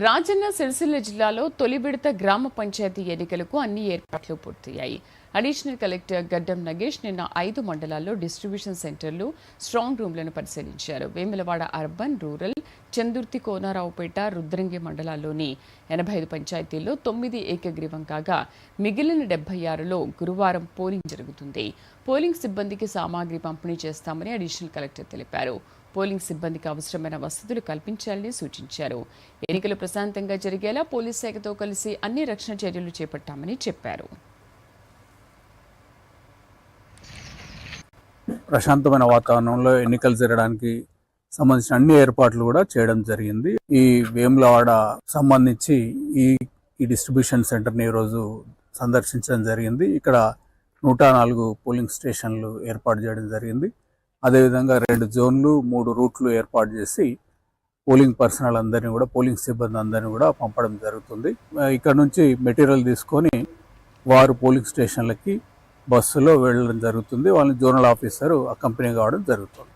రాజన్న సిరిసిల్ల జిల్లాలో తొలి విడత గ్రామ పంచాయతీ ఎన్నికలకు అన్ని ఏర్పాట్లు పూర్తయ్యాయి. అడిషనల్ కలెక్టర్ గడ్డం నగేష్ నిన్న ఐదు మండలాల్లో డిస్ట్రిబ్యూషన్ సెంటర్లు స్ట్రాంగ్ రూమ్లను పరిశీలించారు. వేములవాడ అర్బన్ రూరల్ చందుర్తి కోనారావుపేట రుద్రంగి మండలాల్లోని ఎనభై ఐదు పంచాయతీల్లో తొమ్మిది ఏకగ్రీవం కాగా మిగిలిన డెబ్బై ఆరులో గురువారం పోలింగ్ జరుగుతుంది. పోలింగ్ సిబ్బందికి సామాగ్రి పంపిణీ చేస్తామని అడిషనల్ కలెక్టర్ తెలిపారు. పోలింగ్ సిబ్బందికి అవసరమైన వసతులు కల్పించాలని సూచించారు. ఎన్నికలు ప్రశాంతంగా జరిగేలా పోలీస్ శాఖతో కలిసి అన్ని రక్షణ చర్యలు చేపట్టామని చెప్పారు. ప్రశాంతమైన వాతావరణంలో ఎన్నికలు జరగడానికి సంబంధించిన అన్ని ఏర్పాట్లు కూడా చేయడం జరిగింది. ఈ వేములవాడ సంబంధించి ఈ ఈ డిస్ట్రిబ్యూషన్ సెంటర్ని ఈరోజు సందర్శించడం జరిగింది. ఇక్కడ నూట నాలుగు పోలింగ్ స్టేషన్లు ఏర్పాటు చేయడం జరిగింది. అదేవిధంగా రెండు జోన్లు మూడు రూట్లు ఏర్పాటు చేసి పోలింగ్ పర్సనల్ అందరినీ కూడా పోలింగ్ సిబ్బంది అందరినీ కూడా పంపడం జరుగుతుంది. ఇక్కడ నుంచి మెటీరియల్ తీసుకొని వారు పోలింగ్ స్టేషన్లకి బస్సులో వెళ్ళడం జరుగుతుంది. వాళ్ళని జోనల్ ఆఫీసర్ అకంపెనీ కావడం జరుగుతుంది.